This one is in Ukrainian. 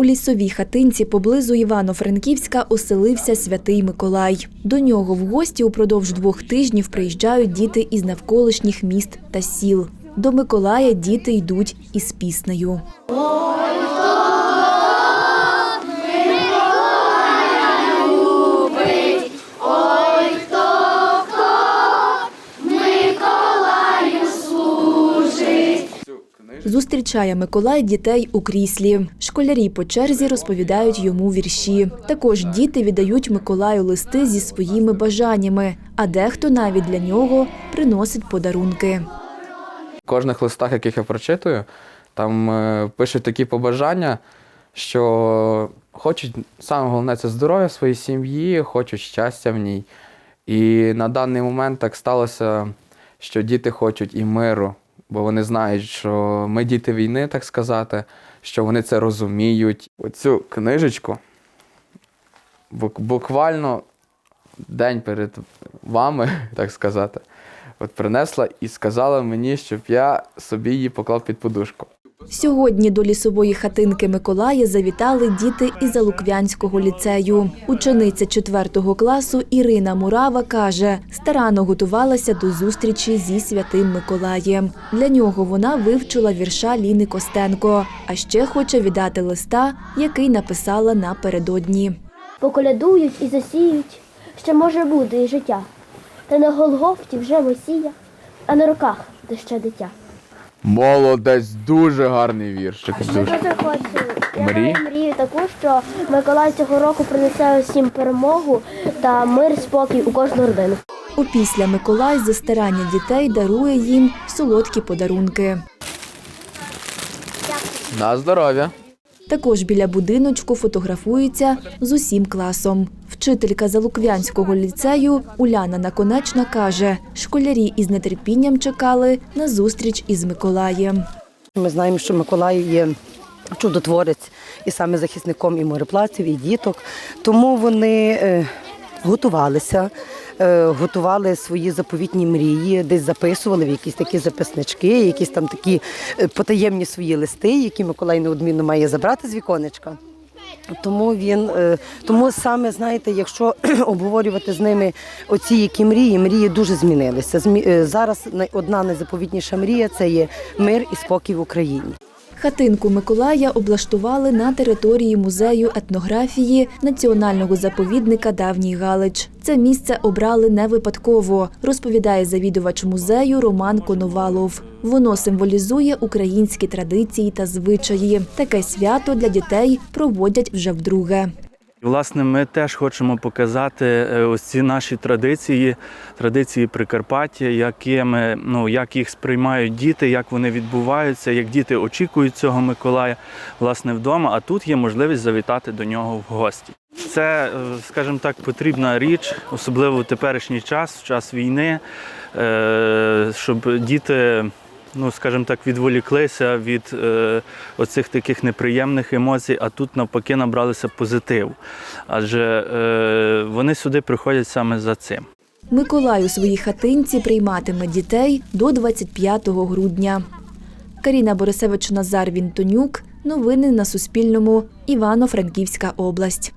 У лісовій хатинці поблизу Івано-Франківська оселився святий Миколай. До нього в гості упродовж двох тижнів приїжджають діти із навколишніх міст та сіл. До Миколая діти йдуть із піснею. Зустрічає Миколай дітей у кріслі. Школярі по черзі розповідають йому вірші. Також діти віддають Миколаю листи зі своїми бажаннями, а дехто навіть для нього приносить подарунки. В кожних листах, яких я прочитую, там е, пишуть такі побажання, що хочуть, саме головне, це здоров'я своїй сім'ї, хочуть щастя в ній. І на даний момент так сталося, що діти хочуть і миру, бо вони знають, що ми діти війни, так сказати, що вони це розуміють. Оцю книжечку буквально день перед вами, так сказати, от принесла і сказала мені, щоб я собі її поклав під подушку. Сьогодні до лісової хатинки Миколая завітали діти із Залуквянського ліцею. Учениця 4 класу Ірина Мурава каже, старано готувалася до зустрічі зі святим Миколаєм. Для нього вона вивчила вірша Ліни Костенко, а ще хоче віддати листа, який написала напередодні. поколядують і засіють, ще може буде і життя. Та на Голгофті вже Месія, а на руках де ще дитя. Молодець, дуже гарний віршик. Я Дуже. дуже хочу. Я Мрії? мрію таку, що Миколай цього року принесе усім перемогу та мир, спокій у кожну родину. Опісля Миколай за старання дітей дарує їм солодкі подарунки. На здоров'я. Також біля будиночку фотографується з усім класом. Вчителька Залуквянського ліцею Уляна Наконечна каже, школярі із нетерпінням чекали на зустріч із Миколаєм. Ми знаємо, що Миколай є чудотворець і саме захисником і мореплаців, і діток. Тому вони е, готувалися, готували свої заповітні мрії, десь записували в якісь такі записнички, якісь там такі е, потаємні свої листи, які Миколай неодмінно має забрати з віконечка. Тому він, е, тому саме знаєте, якщо обговорювати з ними оці які мрії, мрії дуже змінилися. Змі- е, Зараз одна найзаповітніша мрія це є мир і спокій в Україні. Хатинку Миколая облаштували на території музею етнографії Національного заповідника Давній Галич. Це місце обрали не випадково, розповідає завідувач музею Роман Коновалов. Воно символізує українські традиції та звичаї. Таке свято для дітей проводять вже вдруге. Власне, ми теж хочемо показати е, ось ці наші традиції, традиції Прикарпаття, якими, ну, як їх сприймають діти, як вони відбуваються, як діти очікують цього Миколая власне вдома. А тут є можливість завітати до нього в гості. Це, е, скажімо так, потрібна річ, особливо в теперішній час, в час війни, е, щоб діти. Ну, скажімо так, відволіклися від е, оцих таких неприємних емоцій, а тут навпаки набралися позитиву. Адже е, вони сюди приходять саме за цим. Миколай у своїй хатинці прийматиме дітей до 25 грудня. Каріна Борисевич Назар Вінтонюк. Новини на Суспільному. Івано-Франківська область.